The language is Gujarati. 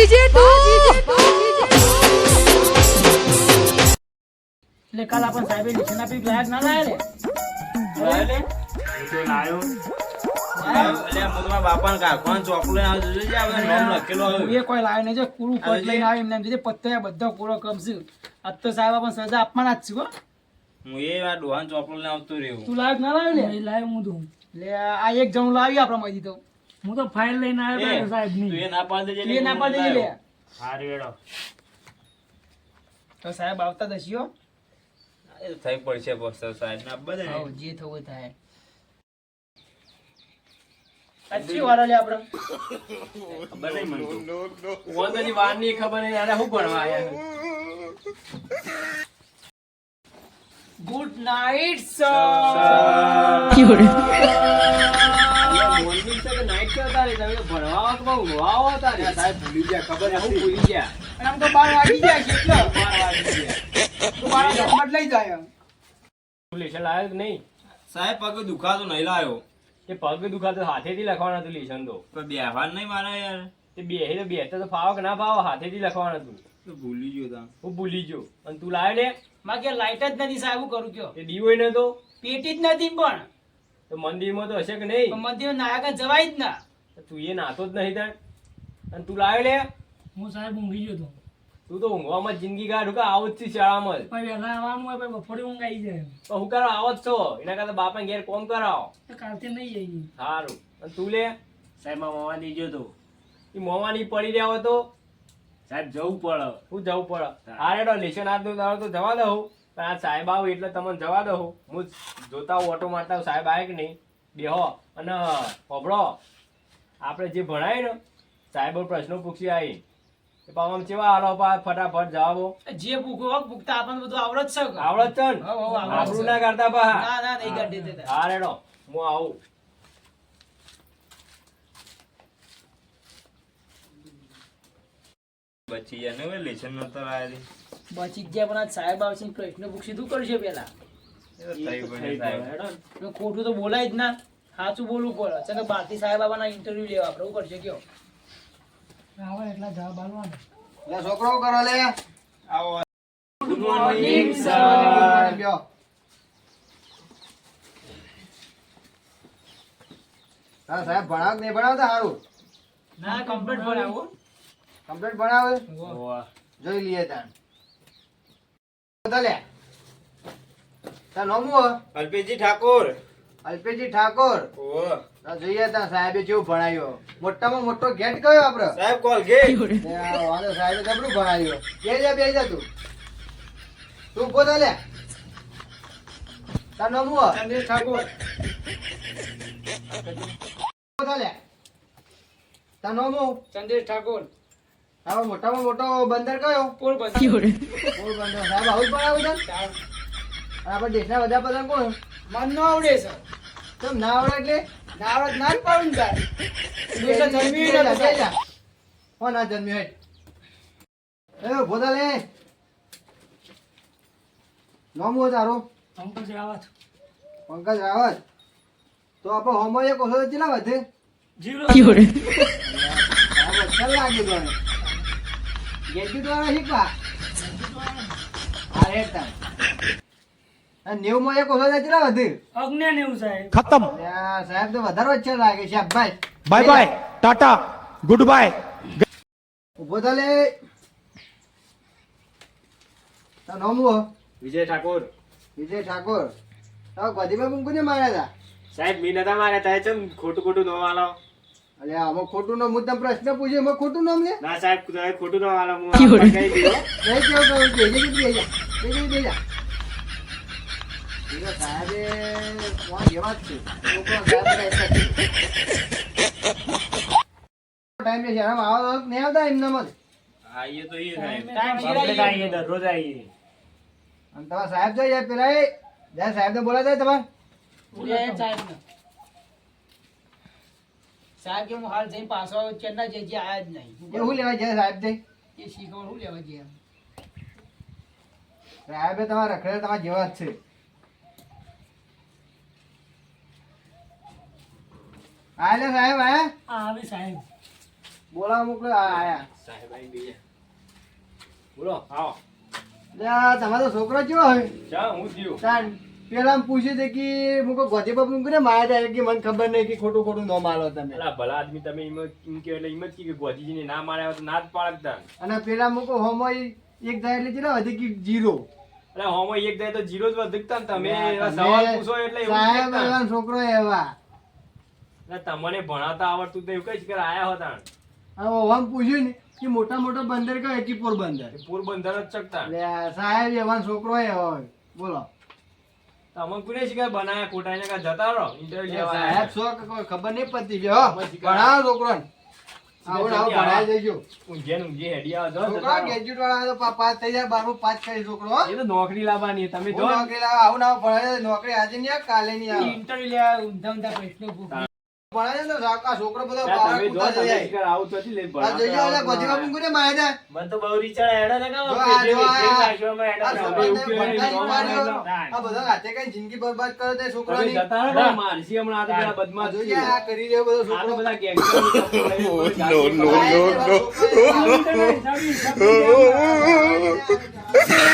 જીજે તું! એટલે કાલ આપણ સાહેબે લીધેલા પી લાયક ના લાયા લે એ કોઈ લાવે નહીં જો કુળું પટ લઈને આવે એમને એમ કીધું, પત્તા બધા કુળો કમશે આજ તો સાહેબ આપણને સજા આપવાના જ છે હો. તું લાયક ના લાવ્યો લે લાવ્યો હું તો. લે આ એક જણ લાવી આપણા માંથી તો. હું તો ફાઇલ લઈને આવ્યો હતો સાહેબની. તું એ ના પાડી દેજે વેડો. તો સાહેબ આવતા દસ્યો થઈ પડશે બોસ સાહેબ. ના બધા હા જે થવું થાય. સાચી વાર લે આપણે? ખબર નહીં મને ની ખબર નહીં યાર શું ભણવા આયા ગુડ નાઇટ સર છે તમે તો ભણવા કે બહુ ઊંઘવા આવો સાહેબ ભૂલી ગયા ખબર હું ભૂલી ગયા. અને આમ તો બાર વાગી જાય છે એટલે. બાર વાગી ગયા. તો બાર વાગે બદલાઈ જાય લેશન લાવ્યો કે નહીં? સાહેબ પગ દુખાતો નહીં લાયો. એ પગ દુખાતો હાથેથી લખવાના હતું લેશન તો. પણ નહીં મારા યાર. તે બેહી તો બે તો ફાવો કે ના ફાવો હાથેથી લખવાના હતું તો ભૂલી ગયો તા. હું ભૂલી ગયો. અને તું લાવ્યો લે માં કે લાઈટ જ નથી સાહેબ હું કરું કયો? એ દીવો નતો. પેટી જ નથી પણ. તો મંદિરમાં તો હશે કે નહીં? પણ મંદિર નાયક જવાય જ ના. તું એ નાતો જ નહીં તાણ. અને તું લાવ્યો લે. હું સાહેબ ઊંઘી ગયો તું. તું તો ઊંઘવામાં જિંદગી કાઢું કે આવો જ છે શાળામાં પણ વહેલા આવવાનું હોય પણ બપોરે ઊંઘ આવી જાય. તો હું કરો આવો જ છો. એના કરતા બાપા ઘેર કોમ કરાવો. તો કાલથી નહીં જઈએ સારું અને તું લે. સાહેબ મામા ની તો. એ મોવાની પડી રહ્યા હોય તો? સાહેબ જવું પડે. હું જવું પડે. હારે રેડો લેશન આજનો દાડો તો જવા દઉં. પણ આ સાહેબ આવે એટલે તમને જવા દઉં. હું જોતા ઓટો મારતા સાહેબ આવે કે નહીં? બેહો. અને પબડો આપણે જે ભણાય ને સાહેબ પ્રશ્નો પૂછી આવી. એ પાછા કેવા પા ફટાફટ જવાબો જે ભૂખો હોક આપણને બધું આવડત છે આવડત છે ને? હઉ, હઉ, આવડત આપણું છે. ના કરતા પા. ના ના નહીં કાઢી દેતા. હા રેડો હું આવું. બચી ગયા ને લેશન નતો લાયા બચી જ પણ આજ સાહેબ આવશે પ્રશ્ન પૂછી તું કરશે પેલા. ખોટું તો બોલાય જ ના. સાચું બોલવું પડે. છે કે ભારતી સાહેબ બાબાના ઇન્ટરવ્યુ લેવા આપણે શું કરશે કયો? આવે એટલા જવાબ આલવાનો લે છોકરો કરો લે. આવો. ગુડ મોર્નિંગ સર હા સાહેબ ભણાવ કે નહીં ભણાવતા સારું? ના કમ્પ્લીટ ભણાવો. કમ્પ્લીટ ભણાવે. જોઈ લઈએ તાન બધા લે. તાર નોમું? અલ્પેશજી ઠાકોર. અલ્પેશજી ઠાકોર. જોઈએ તા સાહેબે જેવું ભણાયો મોટામાં મોટો ગેટ કયો આપડે? સાહેબ કોલ ગેટ. સાહેબે જબરું ભણાવ્યો. બે જા બે જા તું. તું ઊભો થા લે. તાર નોમું હો? ચંદ્રેશ ઠાકોર. ઊભો થા લે. તાર નોમું ચંદ્રેશ ઠાકોર. તારો મોટામાં મોટો બંદર કયો? પોરબંદર. પોરબંદર. સાહેબ આવું જ ભણાવે છે અને આપણા દેશના બધા પતંગ કોણ? મન નો આવડે છે. તમ ના આવડે એટલે ના આવડે ના જ પાડું તાર. એટલે જન્મી બે જા. કોણ આ જન્મી હેઠ? એ ઊભો લે. નામ તારું પંકજ રાવત. પંકજ રાવત? તો આપણે હોમો એક ઓછો તો કેટલા વધે? જીરો. સાહેબ અક્ષર લાગે તો એને. ગેજ્યુ શીખવા. હા હેઠ તાર. નેવું માં એક ઓછા કેટલા વધુ. સાહેબ ખતમ. સાહેબ તો ખોટું ખોટું નો વાલો અલે આમાં ખોટું નામ હું પ્રશ્ન પૂછ્યો એમાં ખોટું નામ લે? ના સાહેબ ખોટું નો વાલો હું કઈ દીધો? નહીં કેવું કહ્યું કે ટાઈમ છે આવો નહીં આવતા એમનામાં જ. આઈએ તો એ સાહેબ. ટાઈમ દરરોજ આવીએ અને તમારા સાહેબ જોઈ જાય પેલા એ. સાહેબ ને બોલા જાય તમારે. સાહેબ સાહેબ કે હું હાલ જઈને પાછો આવ્યો ચેન્નઈ જે જે આયા જ નહીં. એ શું લેવા જાય સાહેબ જઈ? એ શીખવા શું લેવા જઈએ સાહેબે તમારા રખડે તમારા જેવા જ છે. આલે સાહેબ આયા? આ આવી સાહેબ. બોલા મોકલો આયા. સાહેબ આઈ ગયા બોલો આવો. તમારો છોકરો જા હું થયું તાન પેલા પૂછ્યું છે કે હું કોઈ ગોધી બાપ મૂકીને માયા કે મને ખબર નહીં કે ખોટું ખોટું ન માલો તમે. અલા ભલા આદમી તમે એમ કે એટલે એમ જ કી કે ગોધીજીને ના માર્યા તો ના જ પાડતા. અને પેલા મૂકો હોમો એક જાય એટલે કેટલા વધી કે જીરો. એટલે હોમો એક દે તો જીરો જ વધતા ને તમે સવાલ પૂછો એટલે સાહેબ છોકરો એવા. તમને ભણાતા આવડતું તો એવું કઈ કે આયા હતા અને પૂછ્યું ને કે મોટા મોટા બંદર કયો કે પોરબંદર પોરબંદર જ ચકતા સાહેબ એવા છોકરો એ હોય. બોલો. તમને કોને શીખાય બનાયા ખોટા એને કાંઈ જતા રહો? ઇન્ટરવ્યુ લેવા સાહેબ. કોઈ ખબર નહીં પડતી બે હો. ભણાવો છોકરોને. આવું ને આવું ભણાય જજો ઊંઘે ને ઊંઘે હેડી આવે જો છોકરા ગ્રેજ્યુએટ વાળા તો પા- પાસ થઈ જાય બારમું પાંચ કરી છોકરો એ તો નોકરી લાવવાની તમે જો નોકરી લાવ આવું ના આવું ભણાય નોકરી આજે નહીં કાલે નહીં આવે. ઇન્ટરવ્યુ લેવા ઊંધા ઊંધા પ્રશ્નો પૂછે. ભણાય ને આ છોકરો બધો તમે આવું તો લે મને તો બહુ રીચાળ આ, બધા હાથે કઈ જિંદગી બરબાદ કરે તે છોકરાની. જતા મારસી હમણાં આ તો આ બદમાશ જોઈએ આ કરી રહ્યો બધો છોકરો. બધા ની